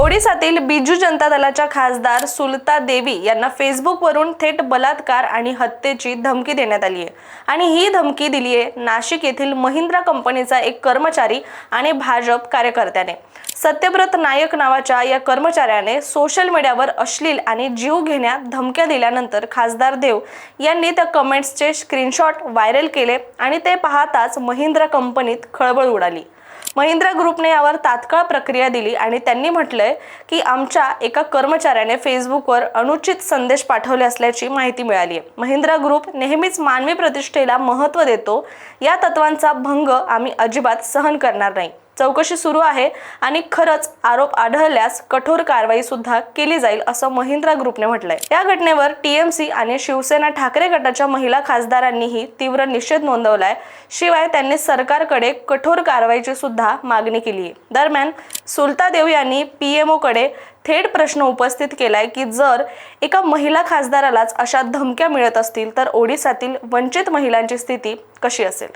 ओडिसातील बिजू जनता दलाच्या खासदार सुलता देवी यांना फेसबुकवरून थेट बलात्कार आणि हत्येची धमकी देण्यात आली आहे. आणि ही धमकी दिली आहे नाशिक येथील महिंद्रा कंपनीचा एक कर्मचारी आणि भाजप कार्यकर्त्याने. सत्यव्रत नायक नावाच्या या कर्मचाऱ्याने सोशल मीडियावर अश्लील आणि जीव घेण्यात धमक्या दिल्यानंतर खासदार देव यांनी त्या कमेंट्सचे स्क्रीनशॉट व्हायरल केले आणि ते पाहताच महिंद्रा कंपनीत खळबळ उडाली. महिंद्रा ग्रुपने यावर तात्काळ प्रक्रिया दिली आणि त्यांनी म्हटलंय की आमच्या एका कर्मचाऱ्याने फेसबुकवर अनुचित संदेश पाठवले असल्याची माहिती मिळाली आहे. महिंद्रा ग्रुप नेहमीच मानवी प्रतिष्ठेला महत्त्व देतो. या तत्वांचा भंग आम्ही अजिबात सहन करणार नाही. चौकशी सुरू आहे आणि खरंच आरोप आढळल्यास कठोर कारवाई सुद्धा केली जाईल असं महिंद्रा ग्रुपने म्हटलंय. या घटनेवर टीएमसी आणि शिवसेना ठाकरे गटाच्या महिला खासदारांनीही तीव्र निषेध नोंदवलाय. शिवाय त्यांनी सरकारकडे कठोर कारवाईची सुद्धा मागणी केली. आहे दरम्यान सुलतादेव यांनी पीएमओ कडे थेट प्रश्न उपस्थित केलाय की जर एका महिला खासदारालाच अशा धमक्या मिळत असतील तर ओडिसातील वंचित महिलांची स्थिती कशी असेल?